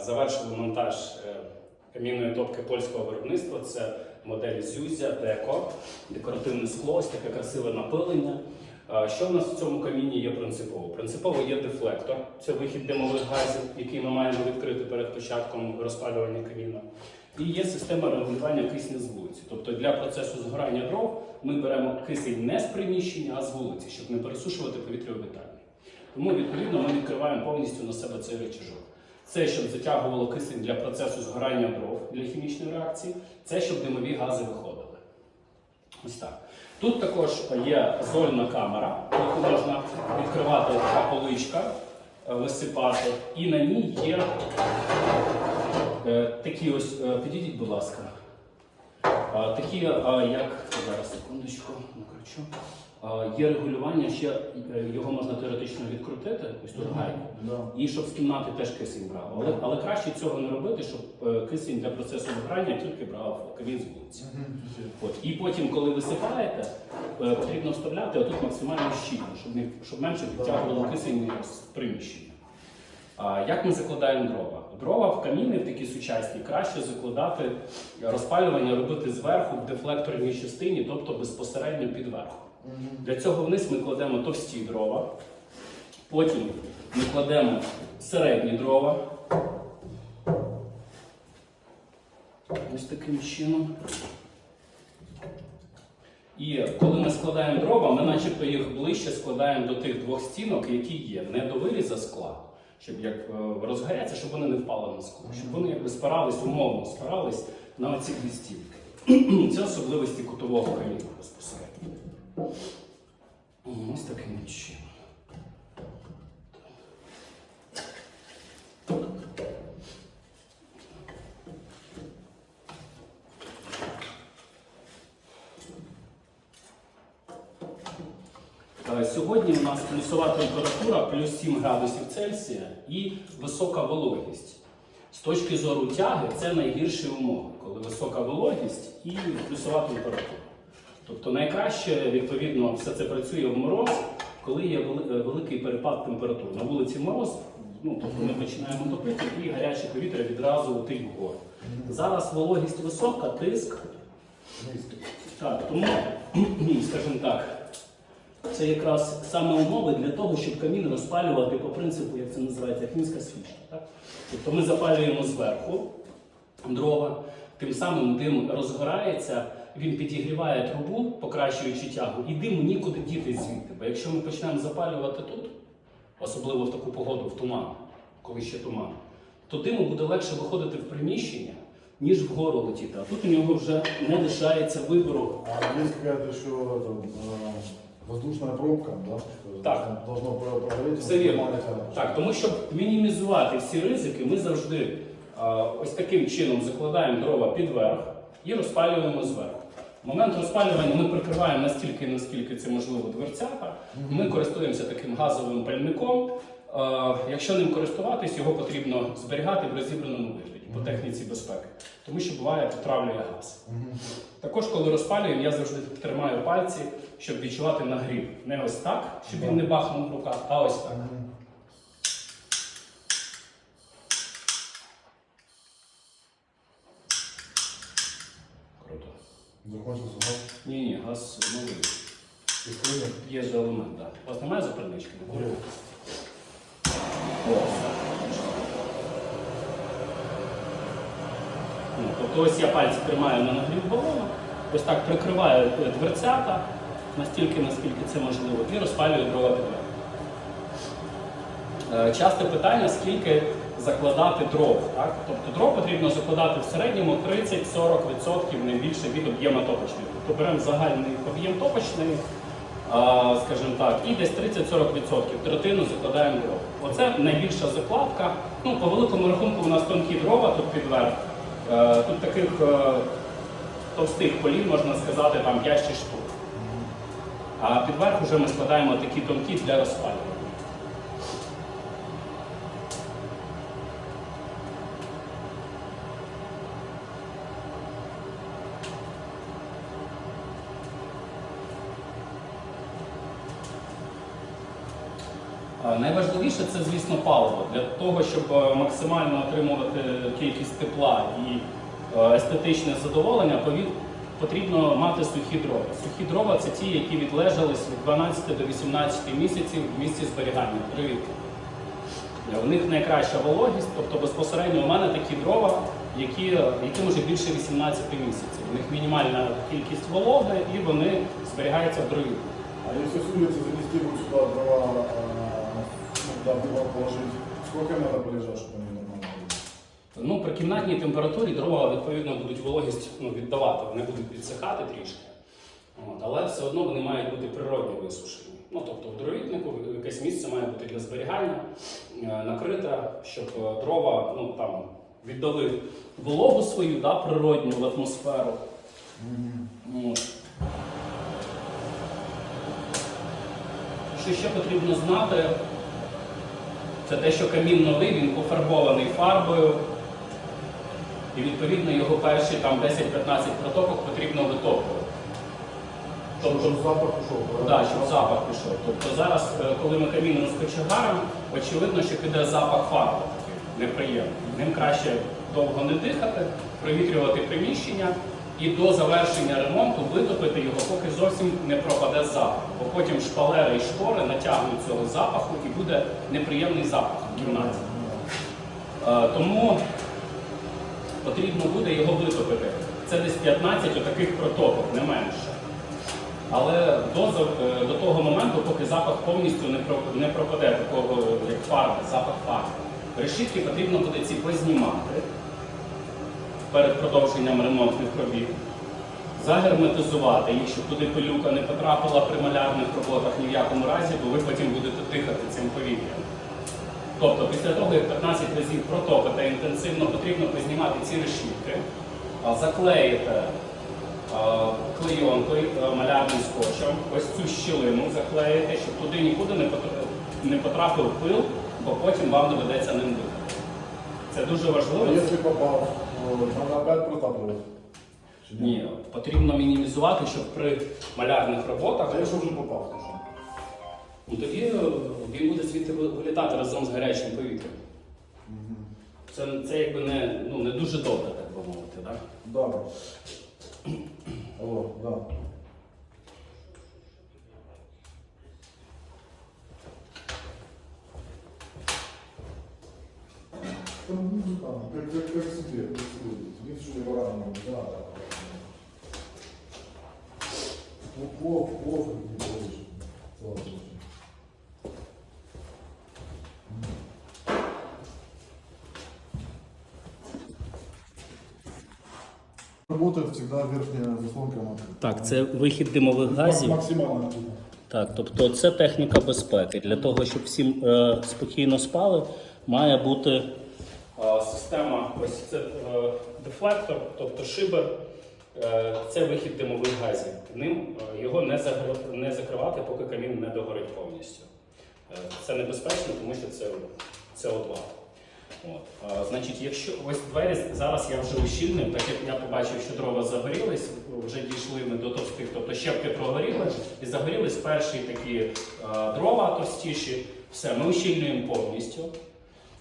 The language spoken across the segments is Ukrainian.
Завершили монтаж е, камінної топки польського виробництва. Це модель Зюзя Деко, декоративне скло, ось таке красиве напилення. Що в нас в цьому каміні є принципово? Принципово є дефлектор, це вихід димових газів, який ми маємо відкрити перед початком розпалювання каміна. І є система регулювання кисню з вулиці. Тобто для процесу згорання дров ми беремо кисень не з приміщення, а з вулиці, щоб не пересушувати повітря у вітальні. Тому відповідно ми відкриваємо повністю на себе цей речажок. Це щоб затягувало кисень для процесу згорання дров для хімічної реакції, це щоб димові гази виходили. Ось так. Тут також є зольна камера, яку можна відкривати така поличка, е, висипати, і на ній є е, такі ось, е, підійдіть, будь ласка, такі, як зараз секундочку, накручу. Є регулювання, ще е, його можна теоретично відкрутити, ось тут гайку. І щоб з кімнати теж кисень брав. Але, але краще цього не робити, щоб е, кисень для процесу виграння тільки брав камін з вулиці. От. І потім, коли висипаєте, е, потрібно вставляти отут максимально щільно, щоб, не, щоб менше підтягувало кисень з приміщення. А як ми закладаємо дрова? Дрова в каміни в такі сучасні краще закладати розпалювання робити зверху в дефлекторній частині, тобто безпосередньо під верхом. Для цього вниз ми кладемо товсті дрова, потім ми кладемо середні дрова. Ось таким чином. І коли ми складаємо дрова, ми начебто їх ближче складаємо до тих двох стінок, які є, не до виріза скла, щоб як е, розгоряться, щоб вони не впали на скло, щоб вони якби спирались, умовно спирались на оці дві стінки. Це особливості кутового каміну безпосередньо. Ось таким чином. Е, Сьогодні у нас плюсова температура плюс 7 градусів Цельсія і висока вологість. З точки зору тяги це найгірші умови, коли висока вологість і плюсова температура. Тобто найкраще, відповідно, все це працює в мороз, коли є е, великий перепад температур. На вулиці мороз, ну, тобто ми починаємо топити і гаряче повітря відразу летить вгору. Зараз вологість висока, тиск так, тому, скажімо так, це якраз саме умови для того, щоб камін розпалювати по принципу, як це називається, фінська свічка. Тобто ми запалюємо зверху дрова, тим самим дим розгорається, він підігріває трубу, покращуючи тягу, і диму нікуди діти звідти. Бо якщо ми почнемо запалювати тут, особливо в таку погоду, в туман, коли ще туман, то диму буде легше виходити в приміщення, ніж вгору летіти. А тут у нього вже не лишається вибору. А есть какая-то еще это, э, пробка, да? Так. Должно про- Все вірно. Так, тому щоб мінімізувати всі ризики, ми завжди а, ось таким чином закладаємо дрова під верх і розпалюємо зверху. Момент розпалювання ми прикриваємо настільки, наскільки це можливо дверцята. Ми користуємося таким газовим пальником. Якщо ним користуватись, його потрібно зберігати в розібраному вигляді по техніці безпеки, тому що буває потравлює газ. Також, коли розпалюємо, я завжди тримаю пальці, щоб відчувати нагрів. Не ось так, щоб він не бахнув в руках, а ось так. Мгм. Круто. Закончился газ. Ні, ні, газ новий. Искренне. Є же елемент, так. У вас немає запальнички? Нет. О, Ну, тобто ось я пальці тримаю на нагрів балона, ось так прикриваю е, дверцята настільки, наскільки це можливо, і розпалюю дрова під. Е, Часте питання, скільки закладати дров. Так? Тобто дров потрібно закладати в середньому 30-40% не більше від об'єму топочної. Тобто беремо загальний об'єм топочної, скажімо так, і десь 30-40% третину закладаємо дров. Оце найбільша закладка. Ну, по великому рахунку у нас тонкі дрова тут підверх. Е, Тут таких е, товстих полін, можна сказати, там 5 штук. А підверх вже ми складаємо такі тонкі для розпалювання. Найважливіше це, звісно, паливо. Для того, щоб е, максимально отримувати кількість тепла і е, естетичне задоволення, потрібно мати сухі дрова. Сухі дрова це ті, які відлежались від 12 до 18 місяців в місці зберігання провідки. У них найкраща вологість, тобто безпосередньо у мене такі дрова, які, яким вже більше 18 місяців. У них мінімальна кількість вологи і вони зберігаються в дрові. А если с улицы занести вот дрова, а, ну, да, дрова положить, сколько надо полежать, чтобы они нормально были? Ну, при кімнатній температурі дрова відповідно будуть вологість ну, віддавати, вони будуть підсихати трішки. От, але все одно вони мають бути природньо висушені. Ну, тобто в дровітнику якесь місце має бути для зберігання, е, накрите, щоб е, дрова ну, там, віддали вологу свою, да, природню в атмосферу. От. Що ще потрібно знати, це те, що камін новий, він пофарбований фарбою. І відповідно його перші там 10-15 протоках потрібно витоплювати. Чтобы, чтобы запах ушел, Так, щоб запах пішов. Тобто зараз, е, коли ми камін розкочегаримо, очевидно, що піде запах фарби такий неприємний. Ним краще довго не дихати, провітрювати приміщення і до завершення ремонту витопити його, поки зовсім не пропаде запах. Бо потім шпалери і штори натягнуть цього запаху і буде неприємний запах в кімнаті. Е, Тому потрібно буде його витопити. Це десь 15 отаких протоків, не менше. Але до, е, до того моменту, поки запах повністю не пропаде такого, як фарби, запах фарби, решітки потрібно буде ці познімати перед продовженням ремонтних робіт, загерметизувати щоб туди пилюка не потрапила при малярних роботах ні в якому разі, бо ви потім будете дихати цим повітрям. Тобто після того, як 15 разів протопите інтенсивно, потрібно познімати ці решітки, заклеїти клейонкою, малярним скотчем, ось цю щілину заклеїти, щоб туди нікуди не потрапив пил, бо потім вам доведеться ним дихати. Це дуже важливо. то надо опять протапливать? Чи Ні, потрібно мінімізувати, щоб при малярних роботах А якщо вже попав, то що? ну, тоді е, він буде звідти ви- вилітати разом з гарячим повітрям. Це, це якби не, ну, не дуже добре, так би мовити. Так? Добре. О, да. Там, ну, там, Как, как, как себе, как себе. Что я бараном, да, да. Ну, плохо, плохо, не получится. Слава Богу. Работает всегда верхняя заслонка. Так, це вихід димових газів. Максимально. Так, тобто це техніка безпеки. Для того, щоб всім е, спокійно спали, має бути ось це е, дефлектор, тобто шибер, е, це вихід димових газів. Ним е, його не, загр- не закривати, поки камін не догорить повністю. Е, це небезпечно, тому що це СО2. От. А, значить, якщо ось двері зараз я вже ущільнив, так як я побачив, що дрова загорілись, вже дійшли ми до товстих, тобто щепки прогоріли і загорілись перші такі а, дрова товстіші. Все, ми ущільнюємо повністю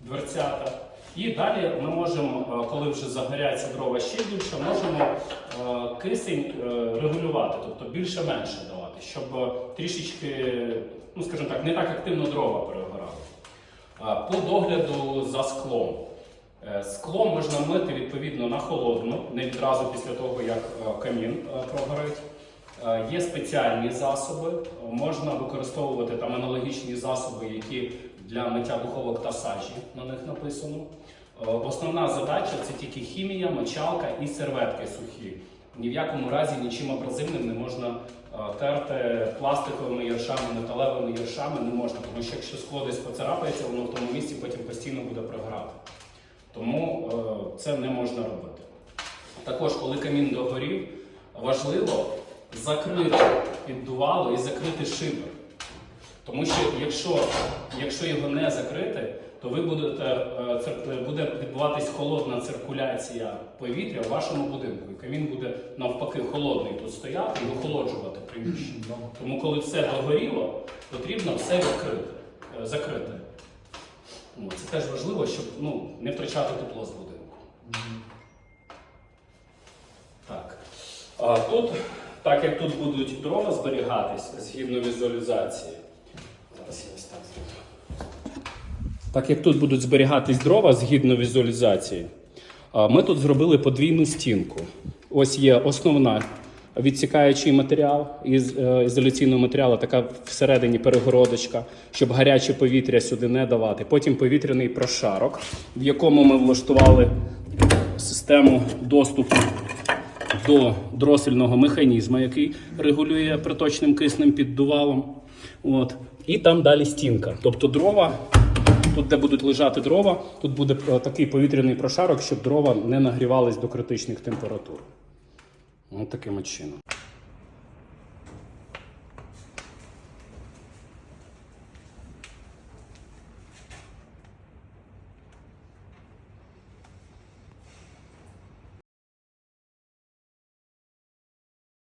дверцята. І далі ми можемо, коли вже загоряться дрова ще більше, можемо кисень е, регулювати, тобто більше-менше давати, щоб е, трішечки, ну скажімо так, не так активно дрова перегорали. По догляду за склом. Е, Скло можна мити відповідно на холодну, не відразу після того, як е, камін е, прогорить. Е, Є спеціальні засоби, Е, можна використовувати там аналогічні засоби, які для миття духовок та сажі на них написано. Е, Основна задача це тільки хімія, мочалка і серветки сухі. Ні в якому разі нічим абразивним не можна е, терти пластиковими яршами, металевими яршами не можна, тому що якщо скло десь поцарапається, воно в тому місці потім постійно буде програти. Тому е, це не можна робити. Також, коли камін догорів, важливо закрити піддувало і закрити шибер. Тому що якщо, якщо його не закрити, то ви будете, е, буде відбуватись холодна циркуляція повітря в вашому будинку. І камін буде навпаки холодний тут стояти і охолоджувати приміщення. Тому, коли все догоріло, потрібно все відкрити. е, закрите. Це теж важливо, щоб ну, не втрачати тепло з будинку. Так. А тут, так як тут будуть дрова зберігатись згідно візуалізації. Так. Як тут будуть зберігатись дрова згідно візуалізації, ми тут зробили подвійну стінку. Ось є основна відсікаючий матеріал із е, ізоляційного матеріалу, така всередині перегородочка, щоб гаряче повітря сюди не давати. Потім повітряний прошарок, в якому ми влаштували систему доступу до дросельного механізму, який регулює приточним киснем піддувалом. От. І там далі стінка. Тобто дрова, тут, де будуть лежати дрова, тут буде е, такий повітряний прошарок, щоб дрова не нагрівались до критичних температур. Ось таким чином.